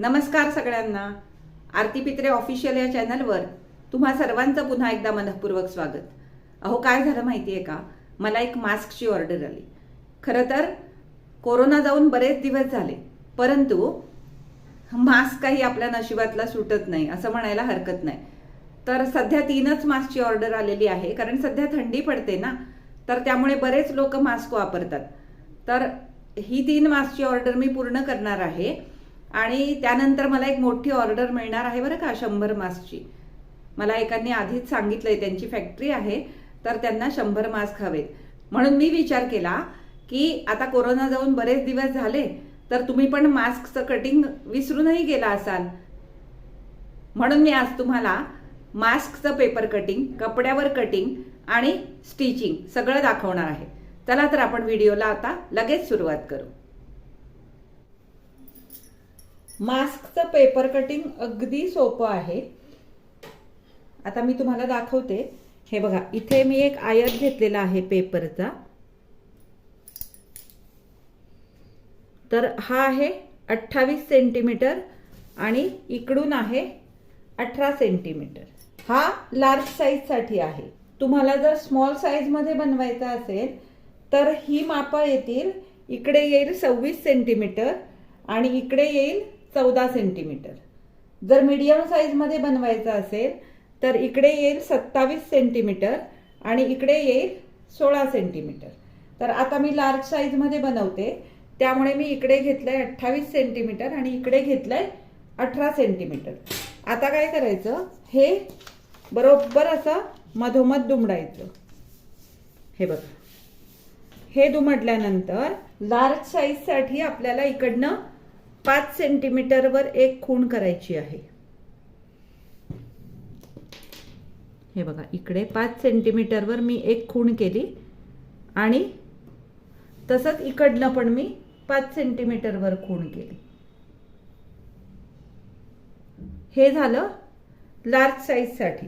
नमस्कार सगळ्यांना. आरती पित्रे ऑफिशियल या चॅनलवर तुम्हा सर्वांचं पुन्हा एकदा मनपूर्वक स्वागत. अहो काय झालं माहिती आहे का? मला एक मास्कची ऑर्डर आली. खरं तर कोरोना जाऊन बरेच दिवस झाले परंतु मास्क काही आपल्या नशिबातला सुटत नाही असं म्हणायला हरकत नाही. तर सध्या तीनच मास्कची ऑर्डर आलेली आहे कारण सध्या थंडी पडते ना तर त्यामुळे बरेच लोक मास्क वापरतात. तर ही तीन मास्कची ऑर्डर मी पूर्ण करणार आहे. आणि त्यानंतर मला एक मोठी ऑर्डर मिळणार आहे बरं का शंभर मास्कची. मला एकांनी आधीच सांगितलंय त्यांची फॅक्टरी आहे तर त्यांना शंभर मास्क हवेत. म्हणून मी विचार केला की आता कोरोना जाऊन बरेच दिवस झाले तर तुम्ही पण मास्कचं कटिंग विसरूनही गेला असाल. म्हणून मी आज तुम्हाला मास्कचं पेपर कटिंग कपड्यावर कटिंग आणि स्टिचिंग सगळं दाखवणार आहे. चला तर आपण व्हिडिओला आता लगेच सुरुवात करू. मास्कचं पेपर कटिंग अगदी सोपं आहे. आता मी तुम्हाला दाखवते. हे बघा इथे मी एक आयत घेतलेला आहे पेपरचा. तर हा आहे अठ्ठावीस सेंटीमीटर आणि इकडून आहे अठरा सेंटीमीटर. हा लार्ज साईजसाठी आहे. तुम्हाला जर स्मॉल साईजमध्ये बनवायचा असेल तर ही मापं येतील. इकडे येईल सव्वीस सेंटीमीटर आणि इकडे येईल चौदा सेंटीमीटर. जर मीडियम साईजमध्ये बनवायचं असेल तर इकडे येईल सत्तावीस सेंटीमीटर आणि इकडे येईल सोळा सेंटीमीटर. तर आता मी लार्ज साईजमध्ये बनवते. त्यामुळे मी इकडे घेतलंय अठ्ठावीस सेंटीमीटर आणि इकडे घेतलंय अठरा सेंटीमीटर. आता काय करायचं? हे बरोबर असं मधोमध दुमडायचं. हे बघा. हे दुमडल्यानंतर लार्ज साईजसाठी आपल्याला इकडनं पाच सेंटीमीटरवर एक खूण करायची आहे. हे बघा इकडे पाच सेंटीमीटरवर मी एक खूण केली आणि तसंच इकडनं पण मी पाच सेंटीमीटरवर खूण केली. हे झालं लार्ज साईजसाठी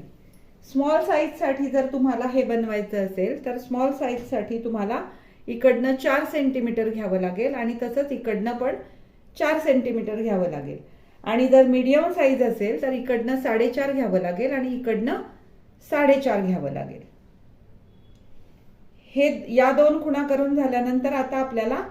स्मॉल साईजसाठी जर तुम्हाला हे बनवायचं असेल तर स्मॉल साईजसाठी तुम्हाला इकडनं चार सेंटीमीटर घ्यावं लागेल आणि तसंच इकडनं पण चार सेंटीमीटर घ्यावं लागेल. आणि जर मीडियम साईज असेल तर इकडनं साडेचार घ्यावं लागेल आणि इकडनं साडेचार घ्यावं लागेल. हे या दोन खुणा करून झाल्यानंतर आता आपल्याला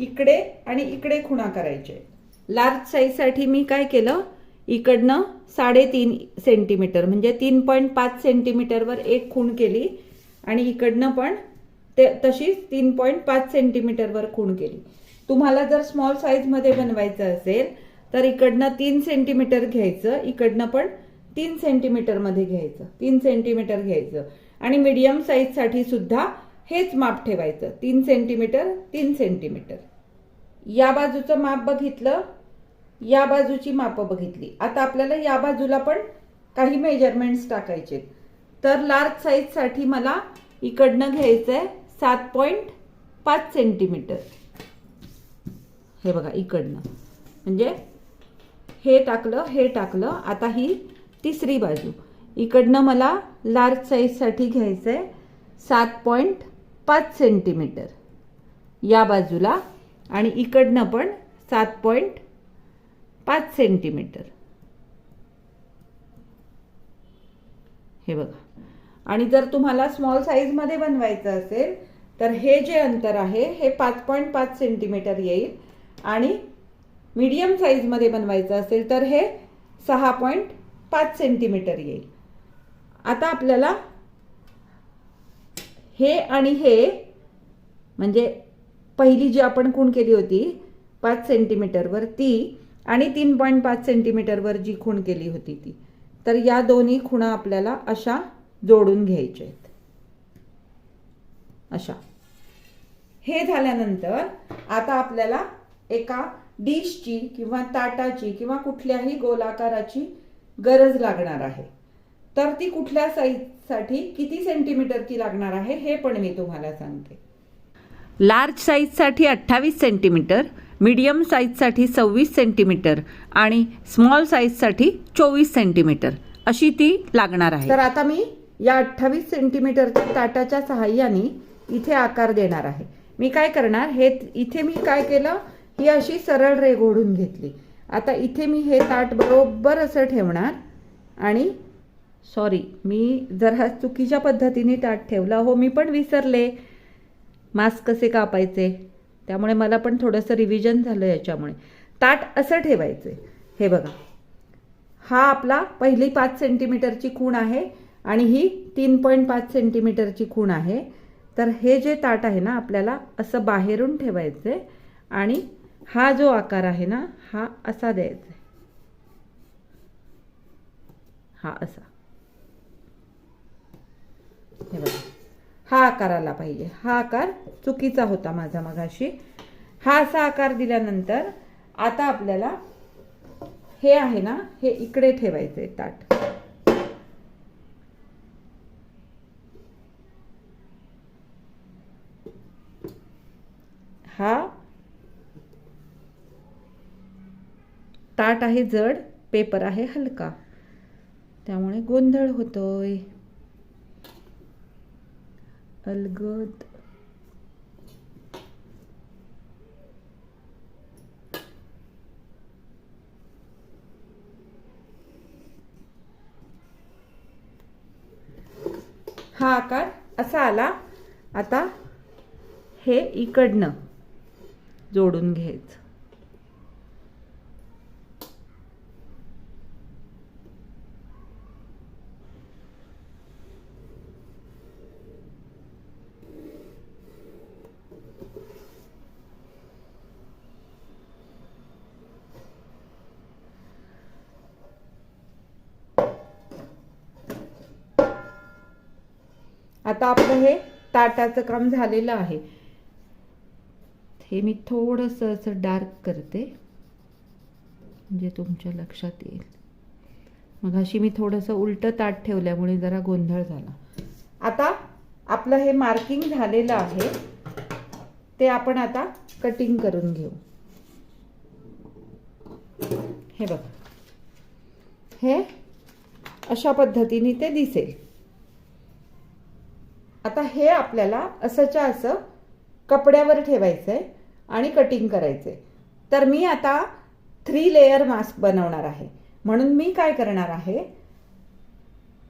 इकडे आणि इकडे खुणा करायचे. लार्ज साईजसाठी मी काय केलं? इकडनं साडेतीन सेंटीमीटर म्हणजे तीन पॉईंट पाच सेंटीमीटरवर एक खूण केली आणि इकडनं पण ते तशीच तीन पॉईंट पाच सेंटीमीटरवर खूण केली. तुम्हाला जर स्मॉल साईजमध्ये बनवायचं असेल तर इकडनं तीन सेंटीमीटर घ्यायचं इकडनं पण तीन सेंटीमीटरमध्ये घ्यायचं तीन सेंटीमीटर घ्यायचं. आणि मीडियम साईजसाठी सुद्धा हेच माप ठेवायचं तीन सेंटीमीटर तीन सेंटीमीटर या बाजूचं माप बघितलं या बाजूची मापं बघितली. आता आपल्याला या बाजूला पण काही मेजरमेंट्स टाकायचे तर लार्ज साईजसाठी मला इकडनं घ्यायचं आहे सात पॉईंट पाच सेंटीमीटर हे बघा इकडनं. म्हणजे हे टाकलं हे टाकलं आता ही तिसरी बाजू. इकडनं मला लार्ज साईजसाठी घ्यायचं आहे सात पॉईंट पाच सेंटीमीटर. या बाजूला आणि इकडनं पण सात पॉईंट पाच सेंटीमीटर. हे बघा. आणि जर तुम्हाला स्मॉल साईजमध्ये बनवायचं असेल तर हे जे अंतर आहे हे पाच पॉईंट पाच सेंटीमीटर येईल. आणि मीडियम साईजमध्ये बनवायचं असेल तर हे सहा पॉईंट पाच सेंटीमीटर येईल. आता आपल्याला हे आणि हे म्हणजे पहिली जी आपण खूण केली होती पाच सेंटीमीटरवर ती आणि तीन पॉईंट पाच सेंटीमीटरवर जी खूण केली होती ती. तर या दोन्ही खुणा आपल्याला अशा जोडून घ्यायच्या आहेत. अशा. हे झाल्यानंतर आता आपल्याला एका डिशची किंवा ताटाची किंवा कुठल्याही गोलाकाराची गरज लागणार आहे. तर ती कुठल्या साईजसाठी किती सेंटीमीटरची लागणार आहे हे पण मी तुम्हाला सांगते. लार्ज साईजसाठी अठ्ठावीस सेंटीमीटर मीडियम साईजसाठी सव्वीस सेंटीमीटर आणि स्मॉल साईजसाठी चोवीस सेंटीमीटर अशी ती लागणार आहे. तर आता मी या अठ्ठावीस सेंटीमीटरच्या ताटाच्या सहाय्याने इथे आकार देणार आहे. मी काय करणार हे इथे मी काय केलं ही अशी सरळ रेघ ओढून घेतली. आता इथे मी हे ताट बरोबर असं ठेवणार आणि सॉरी मी जरा चुकीच्या पद्धतीने ताट ठेवला हो मी पण विसरले. मास्क कसे कापायचे? त्यामुळे मला पण थोडंसं रिव्हिजन झालं याच्यामुळे. ताट असं ठेवायचे. हे बघा. हा आपला पहिली पाच सेंटीमीटरची खूण आहे आणि ही तीन पॉईंट पाच सेंटीमीटरची खूण आहे. तर हे जे ताट आहे ना आपल्याला असं बाहेरून ठेवायचं आहे आणि हा जो आकार आहे ना हा असा द्यायचा आहे. हा असा. हे बघा. हा आकार आला पाहिजे. हा आकार चुकीचा होता माझा मगाशी. हा असा आकार दिल्यानंतर आता आपल्याला हे आहे ना हे इकडे ठेवायचे ताट. हा ताट आहे जड पेपर आहे हलका. त्यामुळे गोंधळ होतोय. अलगद. हा आकार असा आला. आता हे इकडनं जोडून घ्यायचं. आता आपलं हे ताटाचं काम झालेलं आहे. हे मी थोडंसं असं डार्क करते. म्हणजे तुमच्या लक्षात येईल. मग अशी मी थोडंसं उलटं ताट ठेवल्यामुळे जरा गोंधळ झाला. आता आपलं हे मार्किंग झालेलं आहे. ते आपण आता कटिंग करून घेऊ. हे बघ. हे अशा पद्धतीने ते दिसेल. आता हे आपल्याला असंच्या असं कपड्यावर ठेवायचं आहे आणि कटिंग करायचं आहे तर मी आता थ्री लेयर मास्क बनवणार आहे. म्हणून मी काय करणार आहे?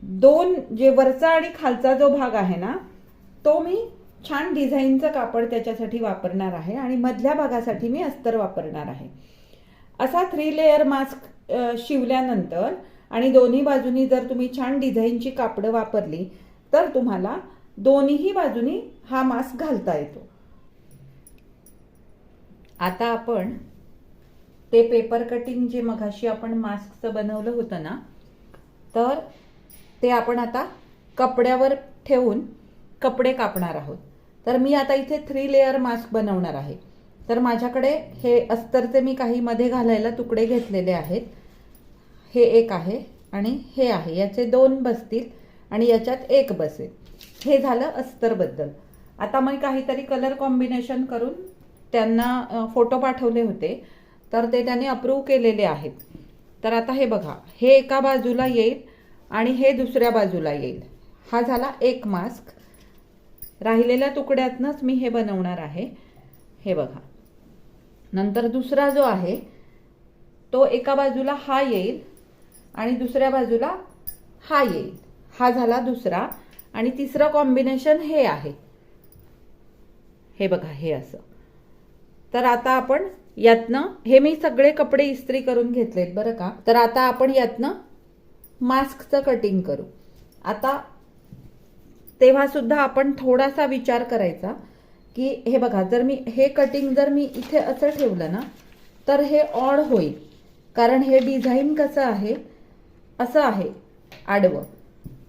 दोन जे वरचा आणि खालचा जो भाग आहे ना तो मी छान डिझाईनचं कापड त्याच्यासाठी वापरणार आहे आणि मधल्या भागासाठी मी अस्तर वापरणार आहे. असा थ्री लेयर मास्क शिवल्यानंतर आणि दोन्ही बाजूनी जर तुम्ही छान डिझाईनची कापडं वापरली तर तुम्हाला दोन्हीही बाजूनी हा मास्क घालता येतो. आता आपण ते पेपर कटिंग जे मघाशी आपण मास्कचं बनवलं होतं ना तर ते आपण आता कपड्यावर ठेवून कपडे कापणार आहोत. तर मी आता इथे थ्री लेअर मास्क बनवणार आहे. तर माझ्याकडे हे अस्तरचे मी काही मध्ये घालायला तुकडे घेतलेले आहेत. हे एक आहे आणि हे आहे. याचे दोन बसतील आणि याच्यात एक बसेल. हे झालं अस्तरबद्दल. आता मी काहीतरी कलर कॉम्बिनेशन करून त्यांना फोटो पाठवले होते. तर ते त्यांनी अप्रूव्ह केलेले आहेत. तर आता हे बघा हे एका बाजूला येईल आणि हे दुसऱ्या बाजूला येईल. हा झाला एक मास्क राहिलेल्या तुकड्यातनंच मी हे बनवणार आहे. हे बघा. नंतर दुसरा जो आहे तो एका बाजूला हा येईल आणि दुसऱ्या बाजूला हा येईल. हा झाला दुसरा. आणि तिसरं कॉम्बिनेशन हे आहे. हे बघा हे असं. तर आता आपण यातनं हे मी सगळे कपडे इस्त्री करून घेतलेत बरं का. तर आता आपण यातनं मास्कचं कटिंग करू. आता तेव्हा सुद्धा आपण थोडासा विचार करायचा की हे बघा जर मी हे कटिंग जर मी इथे असं ठेवलं ना तर हे ऑड होईल. कारण हे डिझाईन कसं आहे? असं आहे आडवं.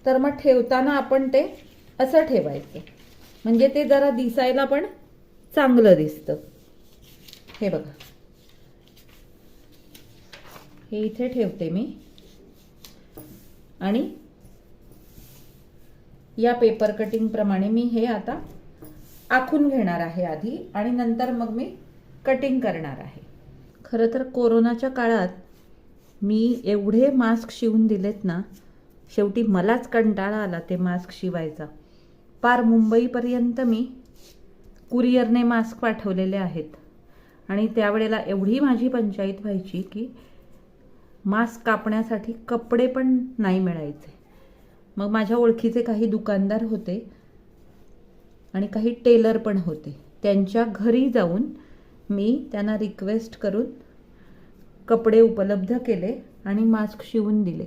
तर मग ठेवताना आपण ते असं ठेवायचं. म्हणजे ते जरा दिसायला पण चांगलं दिसतं. हे बघा. हे इथे ठेवते मी. आणि या पेपर कटिंग प्रमाणे मी हे आता आखून घेणार आहे आधी आणि नंतर मग मी कटिंग करणार आहे. खरं तर कोरोनाच्या काळात मी एवढे मास्क शिवून दिलेत ना शेवटी मलाच कंटाळा आला ते मास्क शिवायचा. पार मुंबईपर्यंत मी कुरिअरने मास्क पाठवलेले आहेत. आणि त्यावेळेला एवढी माझी पंचायत व्हायची की मास्क कापण्यासाठी कपडे पण नाही मिळायचे. मग माझ्या ओळखीचे काही दुकानदार होते आणि काही टेलर पण होते. त्यांच्या घरी जाऊन मी त्यांना रिक्वेस्ट करून कपडे उपलब्ध केले आणि मास्क शिवून दिले.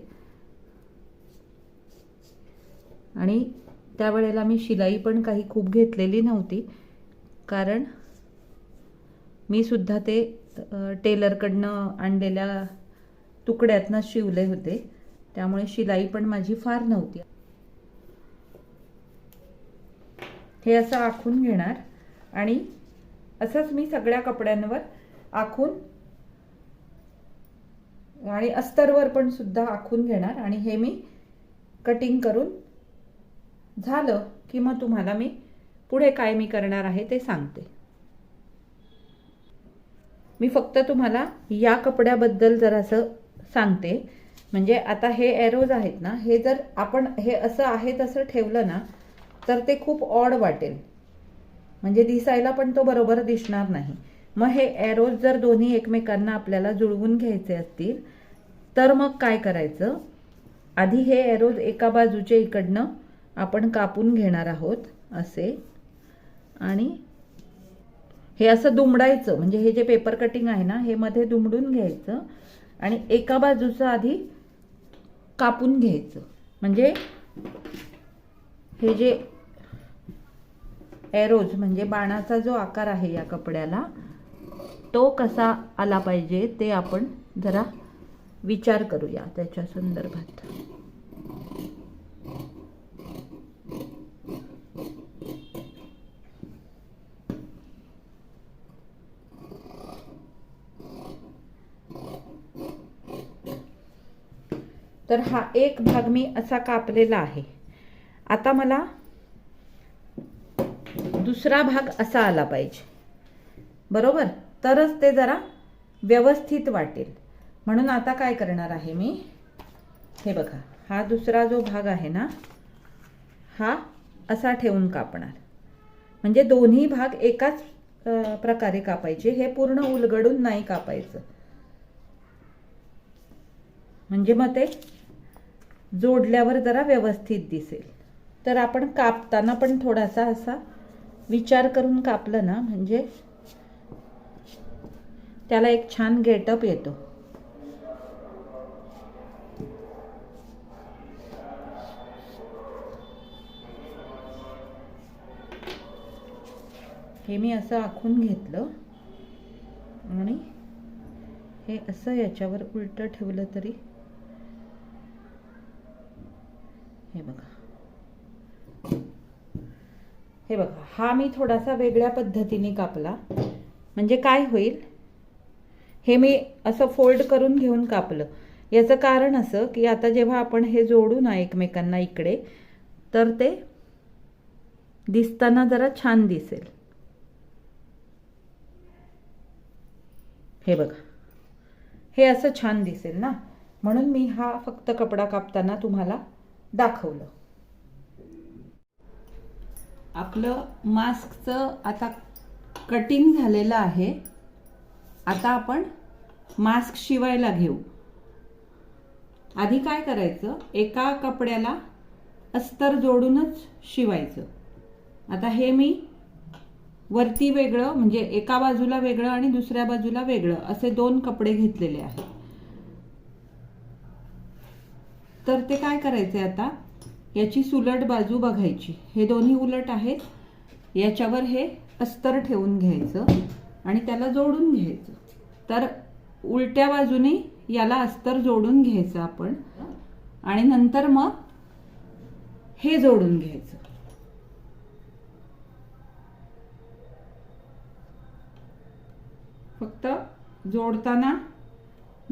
आणि त्यावेळेला मी शिलाई पण काही खूप घेतलेली नव्हती. कारण मी सुद्धा ते टेलरकडनं आणलेल्या तुकड्यातनं शिवले होते. त्यामुळे शिलाई पण माझी फार नव्हती. हे असं आखून घेणार. आणि असंच मी सगळ्या कपड्यांवर आखून आणि अस्तरवर पण सुद्धा आखून घेणार. आणि हे मी कटिंग करून झालं की मग तुम्हाला मी पुढे काय मी करणार आहे ते सांगते. मी फक्त तुम्हाला या कपड्याबद्दल जरासं सांगते म्हणजे आता हे एरोज आहेत ना हे जर आपण हे असं आहे तसं ठेवलं ना तर ते खूप ऑड वाटेल. म्हणजे दिसायला पण तो बरोबर दिसणार नाही. मग हे एरोज जर दोन्ही एकमेकांना आपल्याला जुळवून घ्यायचे असतील तर मग काय करायचं? आधी हे एरोज एका बाजूचे इकडनं आपण कापून घेणार आहोत असे. आणि हे असं दुमडायचं म्हणजे हे जे पेपर कटिंग आहे ना हे मध्ये दुमडून घ्यायचं आणि एका बाजूचं आधी कापून घ्यायचं. म्हणजे हे जे एरोज म्हणजे बाणाचा जो आकार आहे या कपड्याला तो कसा आला पाहिजे ते आपण जरा विचार करूया त्याच्या संदर्भात. तर हा एक भाग मी असा कापलेला आहे. आता मला दुसरा भाग असा आला पाहिजे. बरोबर? तरच ते जरा व्यवस्थित वाटेल. म्हणून आता काय करणार आहे मी? हे बघा हा दुसरा जो भाग आहे ना हा असा ठेवून कापणार. म्हणजे दोन्ही भाग एकाच प्रकारे कापायचे. हे पूर्ण उलगडून नाही कापायचं. म्हणजे मग ते जोडल्यावर जरा व्यवस्थित दिसेल. तर आपण कापताना पण थोडासा असा विचार करून कापलं ना म्हणजे त्याला एक छान गेटअप येतो. हे मी असं आखून घेतलं आणि हे असं याच्यावर उलटं ठेवलं तरी हे बघा. हे बघा हा मी थोडासा वेगळ्या पद्धतीने कापला. म्हणजे काय होईल? हे मी असं फोल्ड करून घेऊन कापलं. याचं कारण असं की आता जेव्हा आपण हे जोडू ना एकमेकांना इकडे तर ते दिसताना जरा छान दिसेल. हे बघा. हे असं छान दिसेल ना? म्हणून मी हा फक्त कपडा कापताना तुम्हाला दाखवलं. आपलं मास्कचं आता कटिंग झालेलं आहे. आता आपण मास्क शिवायला घेऊ. आधी काय करायचं? एका कपड्याला अस्तर जोडूनच शिवायचं. आता हे मी वरती वेगळं म्हणजे एका बाजूला वेगळं आणि दुसऱ्या बाजूला वेगळं असे दोन कपडे घेतलेले आहेत. तर ते काय करायचे आता? याची सुलट बाजू बघायची. हे दोन्ही उलट आहेत. याच्यावर हे अस्तर ठेवून घ्यायचं आणि त्याला जोडून घ्यायचं. तर उलट्या बाजूने याला अस्तर जोडून घ्यायचं आपण आणि नंतर मग हे जोडून घ्यायचं. फक्त जोडताना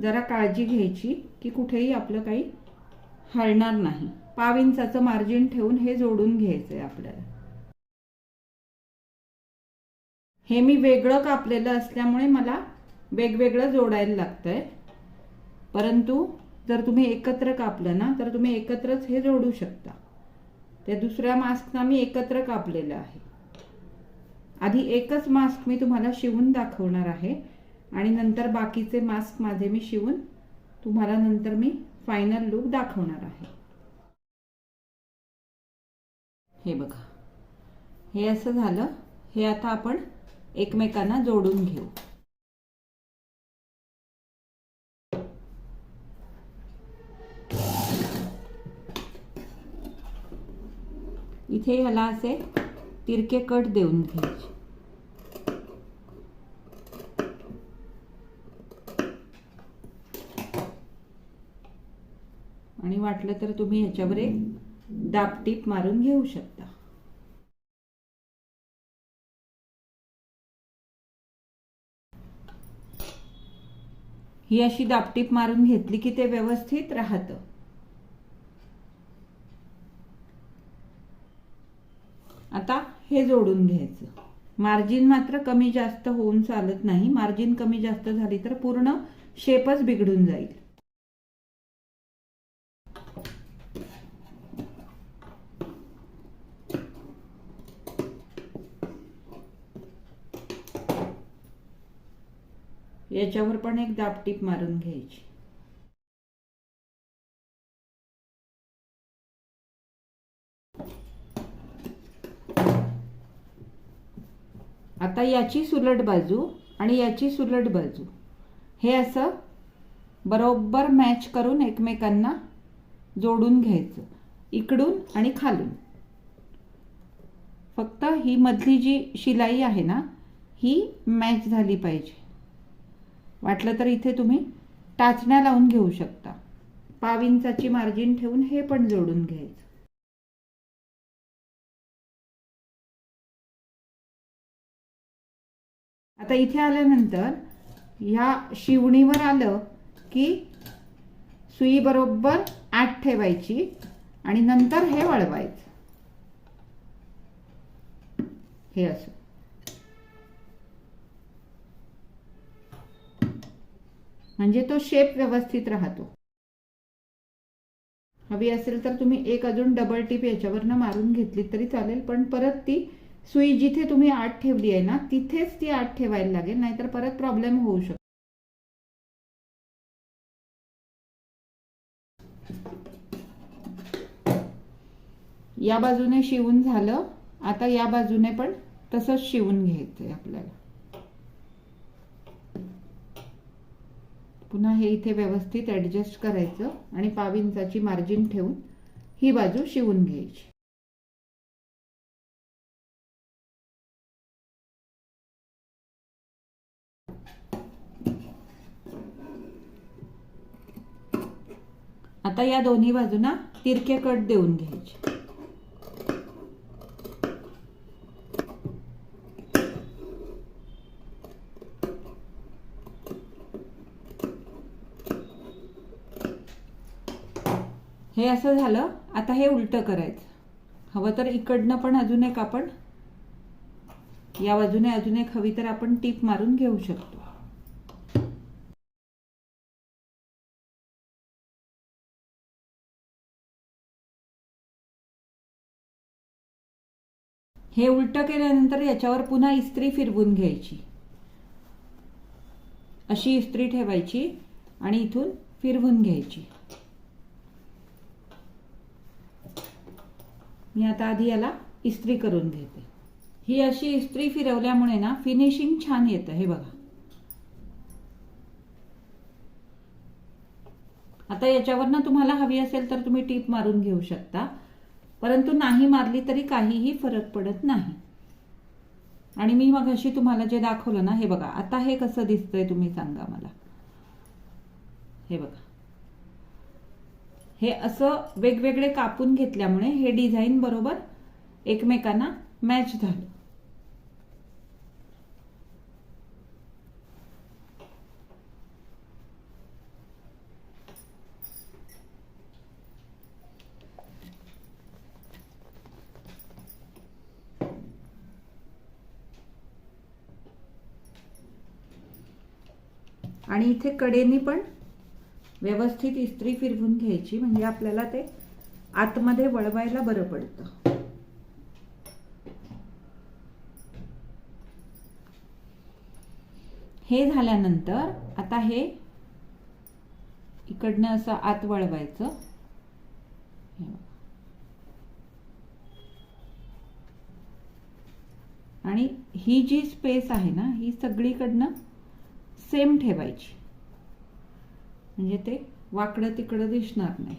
जरा काळजी घ्यायची की कुठेही आपलं काही हलणार नाही. पाव इंचाचं मार्जिन ठेवून हे जोडून घ्यायचंय आपल्याला. हे मी वेगळं कापलेलं असल्यामुळे मला वेगवेगळं जोडायला लागतंय. परंतु जर तुम्ही एकत्र कापलं ना तर तुम्ही एकत्रच हे जोडू शकता. त्या दुसऱ्या मास्कना मी एकत्र कापलेलं आहे. आधी एकच मास्क मी तुम्हाला शिवून दाखवणार आहे आणि नंतर बाकीचे मास्क माझे मी शिवून तुम्हाला नंतर मी फायनल लुक दाखवणार आहे. हे बघा. हे असं झालं. हे आता आपण एकमेकांना जोडून घेऊ. इथे ह्याला असे तिरके कट देऊन घ्यायचे आणि वाटलं तर तुम्ही ह्याच्यावर एक दापटीप मारून घेऊ शकता. ही अशी दापटीप मारून घेतली की ते व्यवस्थित राहतं. आता हे जोडून घ्यायचं. मार्जिन मात्र कमी जास्त होऊन चालत नाही. मार्जिन कमी जास्त झाली तर पूर्ण शेपच बिघडून जाईल. याच्यावर पण एक दापटीप मारून घ्यायची. आता याची सुलट बाजू आणि याची सुलट बाजू. हे असं बरोबर मॅच करून एकमेकांना जोडून घ्यायचं. इकडून आणि खालून. फक्त ही मधली जी शिलाई आहे ना ही मॅच झाली पाहिजे. वाटलं तर इथे तुम्ही टाचण्या लावून घेऊ शकता. पाव इंचाची मार्जिन ठेवून हे पण जोडून घ्यायचं. आता इथे आल्यानंतर ह्या शिवणीवर आलं की सुई बरोबर आठ ठेवायची आणि नंतर हे वळवायचं. हे असं. म्हणजे तो शेप व्यवस्थित राहतो. हवी असेल तर तुम्ही एक अजून डबल टीप याच्यावरनं मारून घेतली तरी चालेल पण परत ती सुई जिथे तुम्ही आत ठेवली आहे ना तिथेच ती आत ठेवायला लागेल नाहीतर परत प्रॉब्लेम होऊ शकतो या बाजूने शिवून झालं आता या बाजूने पण तसंच शिवून घ्यायचं आहे आपल्याला. पुन्हा हे इथे व्यवस्थित ॲडजस्ट करायचं आणि पाव इंचाची मार्जिन ठेवून ही बाजू शिवून घ्यायची. आता या दोन्ही बाजूंना तिरके कट देऊन घ्यायचे. हे असं झालं आता हे उलटं करायचं. हवं तर इकडनं पण अजून एक आपण या बाजूने अजून एक हवी तर आपण टीप मारून घेऊ शकतो. हे उलटं केल्यानंतर याच्यावर पुन्हा इस्त्री फिरवून घ्यायची. अशी इस्त्री ठेवायची आणि इथून फिरवून घ्यायची. मी आता आधी याला इस्त्री करून घेते. ही अशी इस्त्री फिरवल्यामुळे ना फिनिशिंग छान येतं हे बघा. आता याच्यावरनं तुम्हाला हवी असेल तर तुम्ही टीप मारून घेऊ शकता. परंतु नाही मारली तरी काहीही फरक पडत नाही. आणि मी मग अशी तुम्हाला जे दाखवलं ना हे बघा आता हे कसं दिसतंय तुम्ही सांगा मला. हे बघा. हे असं वेगवेगळे कापून घेतल्यामुळे हे डिझाईन बरोबर एकमेकांना मॅच झालं. आणि इथे कडेनी पण व्यवस्थित इस्त्री फिरवून घ्यायची म्हणजे आपल्याला ते आतमध्ये वळवायला बरं पडतं. हे झाल्यानंतर आता हे इकडनं असं आत वळवायचं. आणि ही जी स्पेस आहे ना ही सगळीकडनं सेम ठेवायची. म्हणजे ते वाकडं तिकडं दिसणार नाही.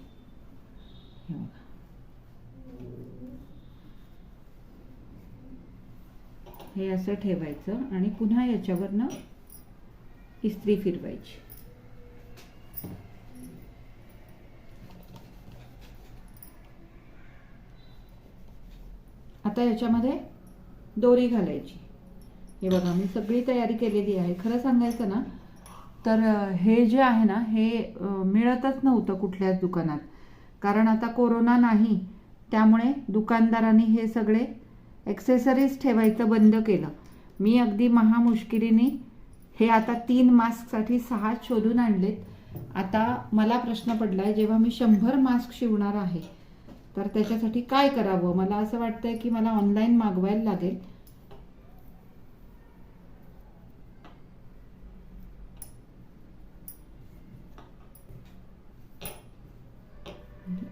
हे बघा. हे असं ठेवायचं आणि पुन्हा याच्यावरनं इस्त्री फिरवायची. आता याच्यामध्ये दोरी घालायची. हे बघा मी सगळी तयारी केलेली आहे. खरं सांगायचं ना तर हे जे आहे ना हे मिळतच नव्हतं कुठल्याच दुकानात. कारण आता कोरोना नाही त्यामुळे दुकानदारांनी हे सगळे ॲक्सेसरीज ठेवायचं बंद केलं. मी अगदी महामुश्किलीने हे आता तीन मास्कसाठी सहा शोधून आणलेत. आता मला प्रश्न पडला आहे जेव्हा मी शंभर मास्क शिवणार आहे तर त्याच्यासाठी काय करावं? मला असं वाटतंय की मला ऑनलाईन मागवायला लागेल.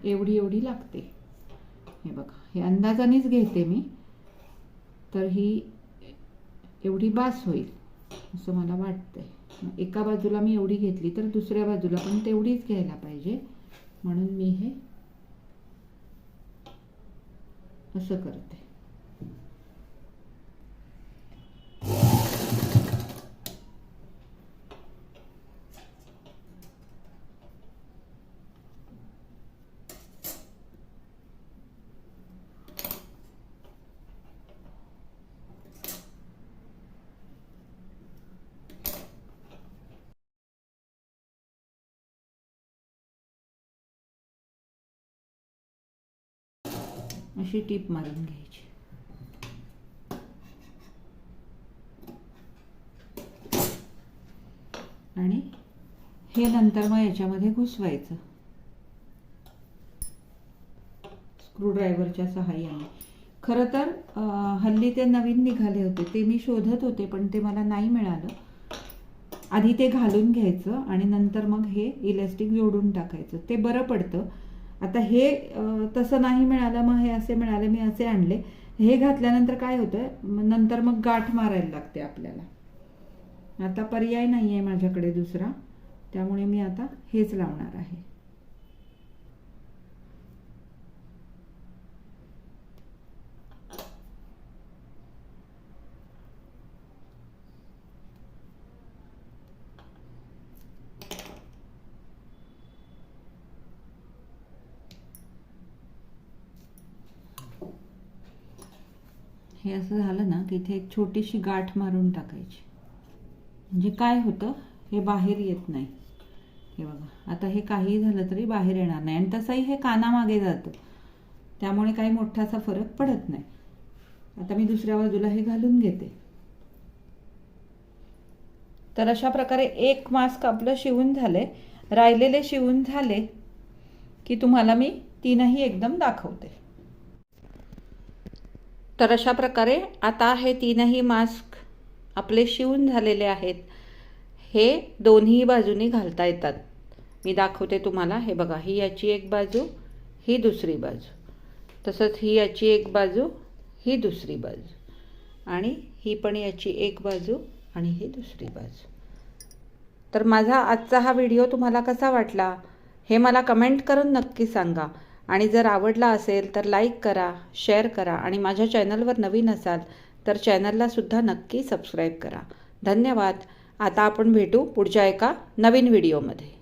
एवढी एवढी लागते. हे बघा हे अंदाजानेच घेते मी. तर ही एवढी बास होईल असं मला वाटतंय. एका बाजूला मी एवढी घेतली तर दुसऱ्या बाजूला पण तेवढीच घ्यायला पाहिजे. म्हणून मी हे असं करते. अशी टीप मारून घ्यायची. आणि हे नंतर मग याच्यामध्ये घुसवायचं. स्क्रूड्रायव्हरच्या सहाय्याने. खरं तर हल्ली ते नवीन निघाले होते. ते मी शोधत होते पण ते मला नाही मिळालं. आधी ते घालून घ्यायचं आणि नंतर मग हे इलास्टिक जोडून टाकायचं. ते बरं पडतं. आता हे तसं नाही मिळालं मग हे असे मिळाले मी असे आणले. हे घातल्यानंतर काय होतं नंतर मग गाठ मारायला लागते आपल्याला. आता पर्याय नाही आहे माझ्याकडे दुसरा. त्यामुळे मी आता हेच लावणार आहे. हे असं झालं ना की इथे एक छोटीशी गाठ मारून टाकायची. म्हणजे काय होतं हे बाहेर येत नाही. हे बघा आता हे काही झालं तरी बाहेर येणार नाही. आणि तसंही हे कानामागे जातं. त्यामुळे काही मोठासा फरक पडत नाही. आता मी दुसऱ्या बाजूला हे घालून घेते. तर अशा प्रकारे एक मास्क आपलं शिवून झाले राहिलेले शिवून झाले की तुम्हाला मी तीनही एकदम दाखवते. तर अशा प्रकारे आता हे तीनही मास्क आपले शिवून झालेले आहेत. हे दोन्ही बाजूनी घालता येतात. मी दाखवते तुम्हाला. हे बघा ही याची एक बाजू ही दुसरी बाजू. तसंच ही याची एक बाजू ही दुसरी बाजू. आणि ही पण याची एक बाजू आणि ही दुसरी बाजू. तर माझा आजचा हा व्हिडिओ तुम्हाला कसा वाटला हे मला कमेंट करून नक्की सांगा. आणि जर आवडला असेल तर लाईक करा शेअर करा आणि माझ्या चॅनलवर नवीन असाल तर चॅनललासुद्धा नक्की सबस्क्राईब करा. धन्यवाद. आता आपण भेटू पुढच्या एका नवीन व्हिडिओमध्ये